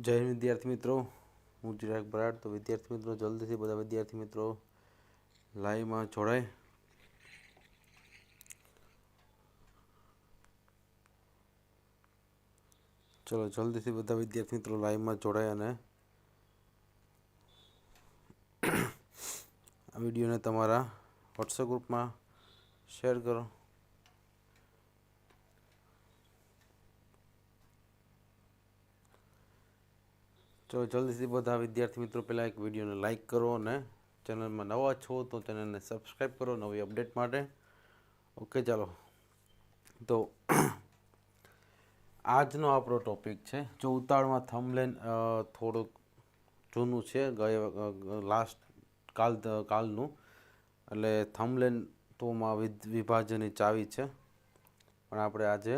જય વિદ્યાર્થી મિત્રો. હું ચિરાગ બરાડ તો વિદ્યાર્થી મિત્રો, જલ્દીથી બધા વિદ્યાર્થી મિત્રો, લાઈવમાં જોડાય. ચલો, જલ્દીથી બધા વિદ્યાર્થી મિત્રો લાઈવમાં જોડાય અને આ વિડીયોને તમારા વોટ્સએપ ગ્રુપમાં શેર કરો. ચલો જલ્દીથી બધા વિદ્યાર્થી મિત્રો પહેલાં એક વિડીયોને લાઈક કરો અને ચેનલમાં નવા છો તો ચેનલને સબસ્ક્રાઈબ કરો નવી અપડેટ માટે. ઓકે ચાલો. તો આજનો આપણો ટોપિક છે, જો ઉતાળમાં થમલેન થોડુંક જૂનું છે, ગયા લાસ્ટ કાલ કાલનું. એટલે થમલેન તોમાં વિભાજનની ચાવી છે. પણ આપણે આજે